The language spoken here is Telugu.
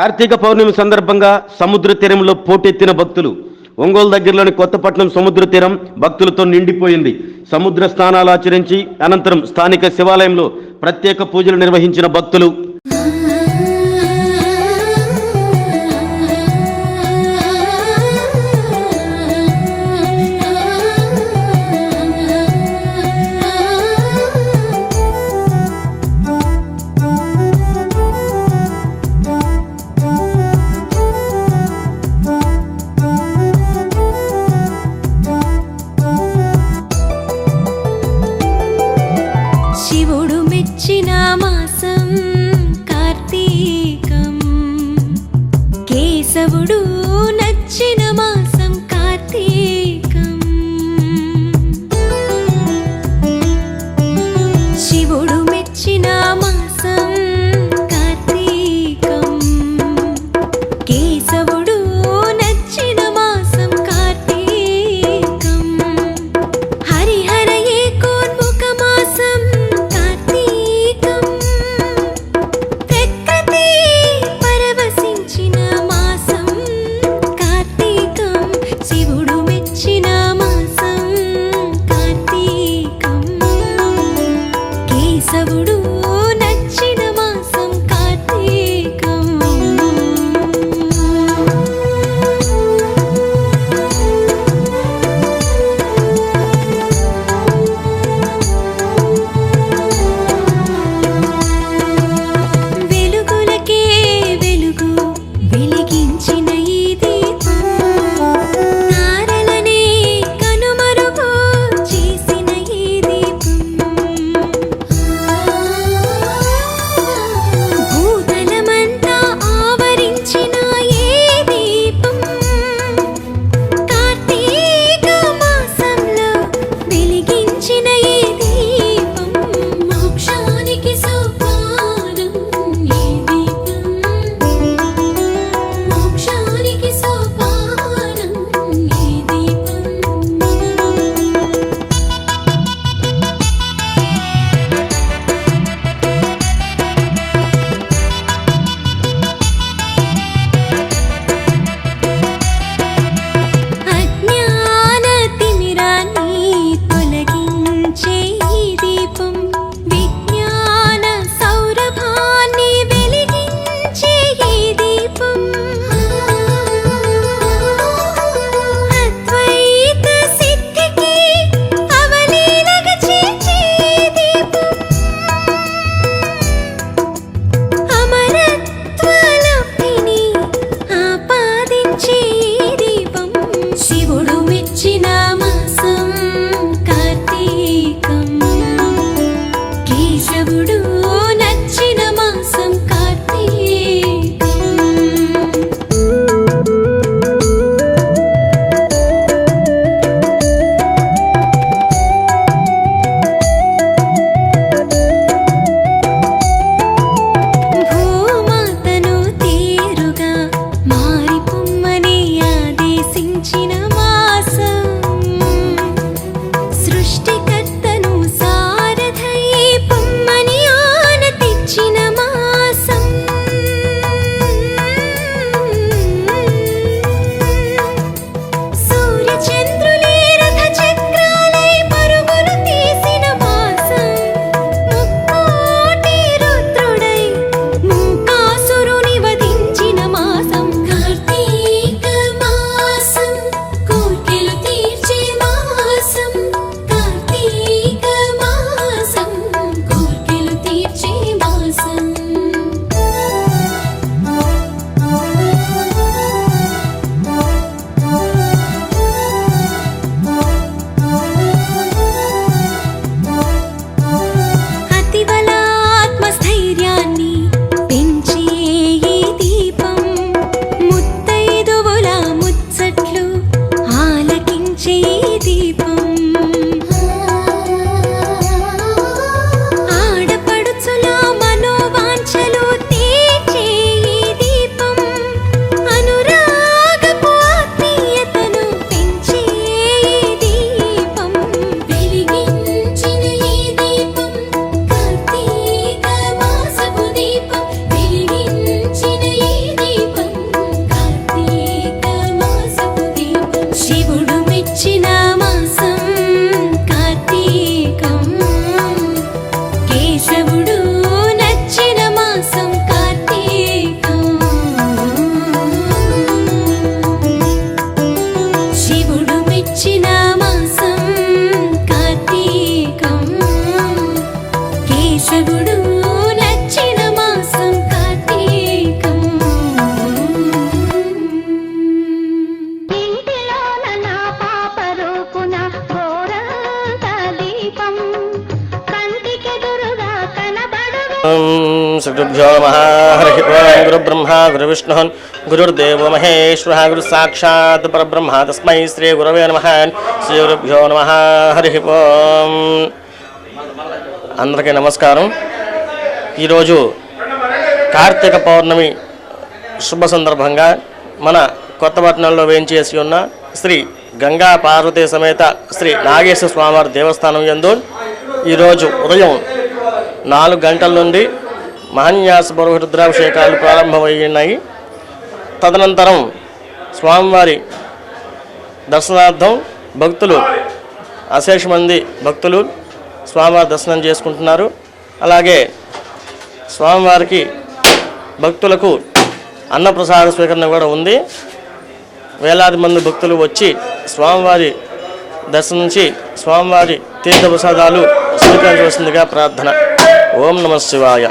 కార్తీక పౌర్ణమి సందర్భంగా సముద్ర తీరంలో పోటెత్తిన భక్తులు. ఒంగోలు దగ్గరలోని కొత్తపట్నం సముద్ర తీరం భక్తులతో నిండిపోయింది. సముద్ర స్నానాలు ఆచరించి అనంతరం స్థానిక శివాలయంలో ప్రత్యేక పూజలు నిర్వహించిన భక్తులు తెచ్చిన మాసం కార్తీకం. కేశవుడు శ్రీగురుభ్యో నమ హరి ఓం గురుబ్రహ్మ గురువిష్ణు గురుర్దేవో మహేశ్వర గురు సాక్షాత్ పరబ్రహ్మ తస్మై శ్రీ గురవే నమ శ్రీ గురుభ్యో నమ హరి ఓం అందరికీ నమస్కారం. ఈరోజు కార్తీక పౌర్ణమి శుభ సందర్భంగా మన కొత్తపట్నంలో వేయించేసి ఉన్న శ్రీ గంగా పార్వతీ సమేత శ్రీ నాగేశ్వర స్వామివారి దేవస్థానం యందు ఈరోజు ఉదయం నాలుగు గంటల నుండి మహన్యాస రుద్రాభిషేకాలు ప్రారంభమయ్యాయి తదనంతరం స్వామివారి దర్శనార్థం భక్తులు అశేష మంది భక్తులు స్వామివారి దర్శనం చేసుకుంటున్నారు. అలాగే స్వామివారికి భక్తులకు అన్నప్రసాద స్వీకరణ కూడా ఉంది. వేలాది మంది భక్తులు వచ్చి స్వామివారి దర్శనం నుంచి స్వామివారి తీర్థప్రసాదాలు స్వీకరించవలసిందిగా ప్రార్థన. ఓం నమ శివాయ.